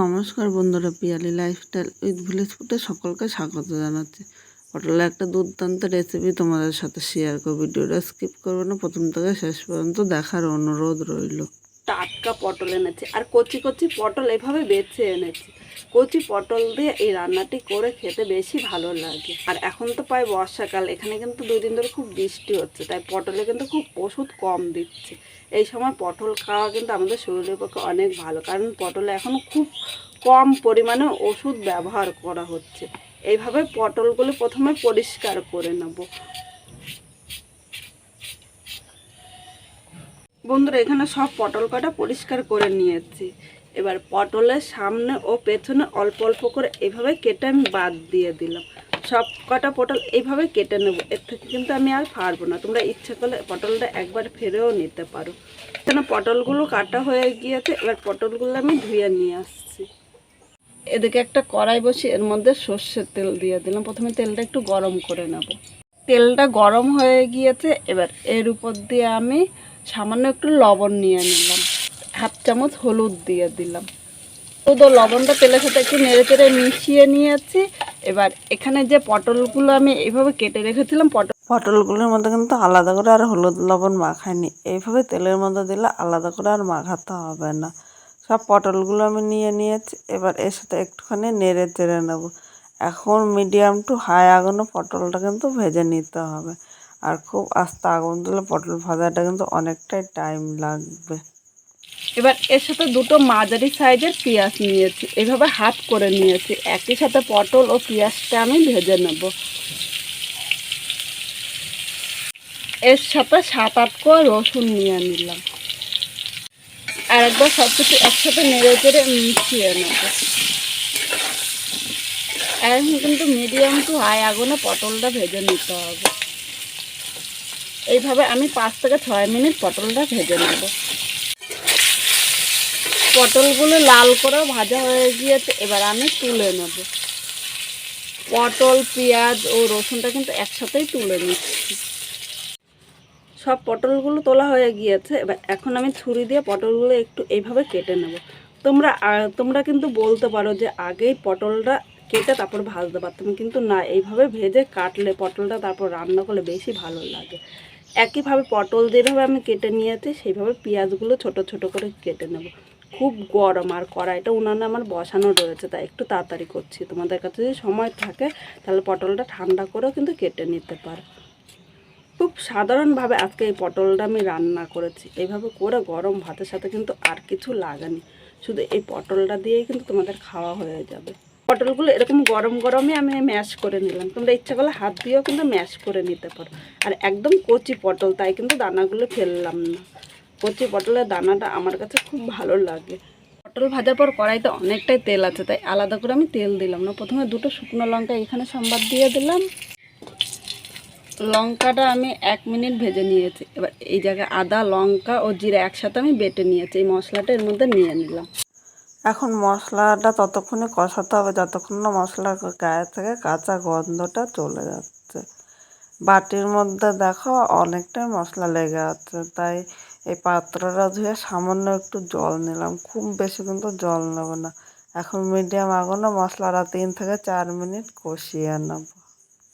নমস্কার বন্ধুরা, Piyali lifestyle with village ফুটে সকলকে স্বাগত জানাচ্ছি। পটলের একটা দুর্দান্ত রেসিপি তোমাদের সাথে শেয়ার করব। ভিডিওটা স্কিপ করব না, প্রথম থেকে শেষ পর্যন্ত দেখার অনুরোধ রইল। টাটকা পটল এনেছি, আর কচি কচি পটল এভাবে বেছে এনেছি। কচি পটল দিয়ে এই রান্নাটি করে খেতে বেশি ভালো লাগে। আর এখন তো প্রায় বর্ষাকাল, এখানে কিন্তু দুই দিন ধরে খুব বৃষ্টি হচ্ছে, তাই পটলে কিন্তু খুব ওষুধ কম দিচ্ছে। এই সময় পটল খাওয়া কিন্তু আমাদের শরীরের পক্ষে অনেক ভালো, কারণ পটলে এখন খুব কম পরিমাণে ওষুধ ব্যবহার করা হচ্ছে। এইভাবে পটলগুলো প্রথমে পরিষ্কার করে নেব। বন্ধুরা, এখানে সব পটল কটা পরিষ্কার করে নিয়েছি। এবার পটলের সামনে ও পেছনে অল্প অল্প করে এইভাবে কেটে আমি বাদ দিয়ে দিলাম। সব কটা পটল এইভাবে কেটে নেব, এর থেকে কিন্তু আমি আর পারব না। তোমরা ইচ্ছে করলে পটলটা একবার ফেরেও নিতে পারো। এখানে পটলগুলো কাটা হয়ে গিয়েছে, এবার পটলগুলো আমি ধুয়ে নিয়ে আসছি। এদিকে একটা কড়াই বসি এর মধ্যে সর্ষের তেল দিয়ে দিলাম। প্রথমে তেলটা একটু গরম করে নেব। তেলটা গরম হয়ে গিয়েছে, এবার এর উপর দিয়ে আমি সামান্য একটু লবণ নিয়ে নিলাম। হাফ চামচ হলুদ দিয়ে দিলাম। ও লবণটা তেলের সাথে একটু নেড়ে চেড়ে মিশিয়ে নিয়েছি। এবার এখানে যে পটলগুলো আমি এইভাবে কেটে রেখেছিলাম, পটল পটলগুলোর মধ্যে কিন্তু আলাদা করে আর হলুদ লবণ মাখায়নি এইভাবে তেলের মধ্যে দিলে আলাদা করে আর মাখাতে হবে না। সব পটলগুলো আমি নিয়ে নিয়েছি। এবার এর সাথে একটুখানি নেড়ে চেড়ে নেব। এখন মিডিয়াম টু হাই আগুনে পটলটা কিন্তু ভেজে নিতে হবে। আর খুব আস্তে আগুন দিলে পটল ভাজাটা কিন্তু অনেকটাই টাইম লাগবে। এবার এর সাথে দুটো মাঝারি সাইজের পেঁয়াজ নিয়েছি। এভাবে হাফ করে নিয়েছি। একই সাথে পটল ও পেঁয়াজটা আমি ভেজে নেব। এর সাথে সাত, আট কোয়া রসুন নিয়ে নিলাম। আর একবার সব কিছু একসাথে নেড়ে চেড়ে মিশিয়ে নেব। এখন কিন্তু মিডিয়াম টু হাই আগুনে পটলটা ভেজে নিতে হবে। এইভাবে আমি পাঁচ থেকে ছয় মিনিট পটলটা ভেজে নেব। পটলগুলো লাল করে ভাজা হয়ে গিয়েছে, এবার আমি তুলে নেব। পটল, পেঁয়াজ ও রসুনটা কিন্তু একসাথেই তুলে নিচ্ছি। সব পটলগুলো তোলা হয়ে গিয়েছে, এবার এখন আমি ছুরি দিয়ে পটলগুলো একটু এইভাবে কেটে নেব। তোমরা তোমরা কিন্তু বলতে পারো যে আগেই পটলটা কেটে তারপর ভাজতে পারতাম, কিন্তু না, এইভাবে ভেজে কাটলে পটলটা তারপর রান্না করলে বেশি ভালো লাগে। একইভাবে পটল যেভাবে আমি কেটে নিয়েছি, সেইভাবে পেঁয়াজগুলো ছোট ছোট করে কেটে নেব। খুব গরম আর কড়াইটা উনানে আমার বসানো রয়েছে, তাই একটু তাড়াতাড়ি করছি। তোমাদের কাছে যদি সময় থাকে, তাহলে পটলটা ঠান্ডা করেও কিন্তু কেটে নিতে পারো। খুব সাধারণভাবে আজকে এই পটলটা আমি রান্না করেছি। এইভাবে করে গরম ভাতের সাথে কিন্তু আর কিছু লাগেনি। শুধু এই পটলটা দিয়েই কিন্তু তোমাদের খাওয়া হয়ে যাবে। পটলগুলো এরকম গরম গরমে আমি ম্যাশ করে নিলাম। তোমরা ইচ্ছা করলে হাত দিয়েও কিন্তু ম্যাশ করে নিতে পারো। আর একদম কচি পটল, তাই কিন্তু দানাগুলো ফেললাম না। কচি পটলের দানাটা আমার কাছে খুব ভালো লাগে। পটল ভাজার পর কড়াইতে অনেকটাই তেল আছে, তাই আলাদা করে আমি তেল দিলাম না। প্রথমে দুটো শুকনো লঙ্কা এখানে সম্বাদ দিয়ে দিলাম। লঙ্কাটা আমি এক মিনিট ভেজে নিয়েছি। এবার এই জায়গায় আদা, লঙ্কা ও জিরা একসাথে আমি বেটে নিয়েছি। এই মশলাটা এর মধ্যে নিয়ে নিলাম। এখন মশলাটা ততক্ষণে কষাতে হবে, যতক্ষণ না মশলার গায়ে থেকে কাঁচা গন্ধটা চলে যাচ্ছে। বাটির মধ্যে দেখো অনেকটাই মশলা লেগে আছে, তাই এই পাত্রটা ধুয়ে সামান্য একটু জল নিলাম। খুব বেশি কিন্তু জল নেব না। এখন মিডিয়াম আগুনে মশলাটা তিন থেকে চার মিনিট কষিয়ে নেব।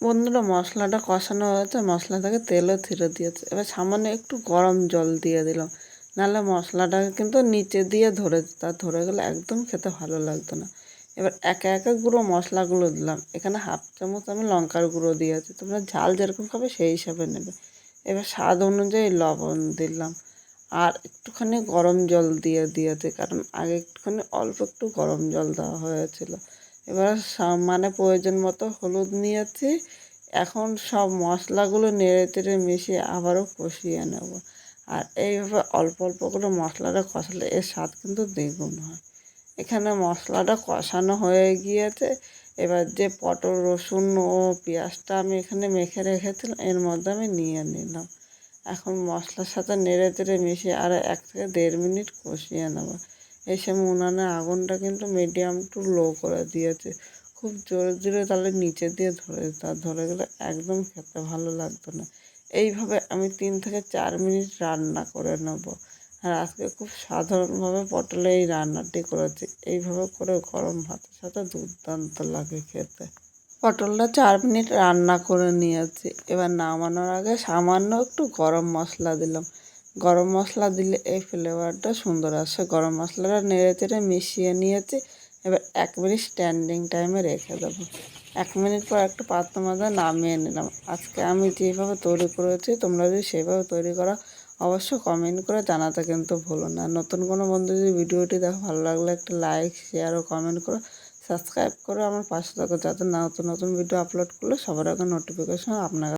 বন্ধুরা, মশলাটা কষানো হয়েছে মশলা থেকে তেলও ছিঁড়ে দিয়েছে। এবার সামান্য একটু গরম জল দিয়ে দিলাম। নাহলে মশলাটাকে কিন্তু নিচে দিয়ে ধরে আর ধরে গেলে একদম খেতে ভালো লাগতো না। এবার একে একে গুঁড়ো মশলাগুলো দিলাম। এখানে হাফ চামচ আমি লঙ্কার গুঁড়ো দিয়েছি। তোমরা ঝাল যেরকম খাবে সেই হিসাবে নেবে। এবার স্বাদ অনুযায়ী লবণ দিলাম। আর একটুখানি গরম জল দিয়ে দিয়েছে, কারণ আগে একটুখানি অল্প একটু গরম জল দেওয়া হয়েছিল। এবার মানে প্রয়োজন মতো হলুদ নিয়েছি, এখন সব মশলাগুলো নেড়ে তেড়ে মিশিয়ে আবারও কষিয়ে নেব। আর এইভাবে অল্প অল্প করে মশলাটা কষালে এর স্বাদ কিন্তু দ্বিগুণ হয়। এখানে মশলাটা কষানো হয়ে গিয়েছে। এবার যে পটল, রসুন ও পেঁয়াজটা আমি এখানে মেখে রেখেছিলাম, এর মধ্যে আমি নিয়ে নিলাম। এখন মশলার সাথে নেড়ে চেড়ে মিশিয়ে আরও এক থেকে দেড় মিনিট কষিয়ে নেব। এই সময় উনানের আগুনটা কিন্তু মিডিয়াম টু লো করে দিয়েছে। খুব জোরে জোরে তাহলে নিচে দিয়ে ধরে আর ধরে গেলে একদম খেতে ভালো লাগতো না। এইভাবে আমি তিন থেকে চার মিনিট রান্না করে নেব। আর আজকে খুব সাধারণভাবে পটলে এই রান্নাটি করেছি। এইভাবে করে গরম ভাতের সাথে দুর্দান্ত লাগে খেতে। পটলটা চার মিনিট রান্না করে নিয়েছি। এবার নামানোর আগে সামান্য একটু গরম মশলা দিলাম। গরম মশলা দিলে এই ফ্লেভারটা সুন্দর আসে। গরম মশলাটা নেড়ে চেড়ে মিশিয়ে নিয়েছি। এবার এক মিনিট স্ট্যান্ডিং টাইমে রেখে দেবো। এক মিনিট পর একটা পাত্র মধ্যে নামিয়ে নিলাম। আজকে আমি যেভাবে তৈরি করেছি, তোমরা যদি সেভাবে তৈরি করো অবশ্যই কমেন্ট করে জানাতে কিন্তু ভুলো না। নতুন কোনো বন্ধু যদি ভিডিওটি দেখো ভালো লাগলে একটা লাইক শেয়ার ও কমেন্ট করো। সাবস্ক্রাইব করে, আমার পাশে থাকো। যাতে নতুন নতুন ভিডিও আপলোড করলে সবার আগে নোটিফিকেশন আপনার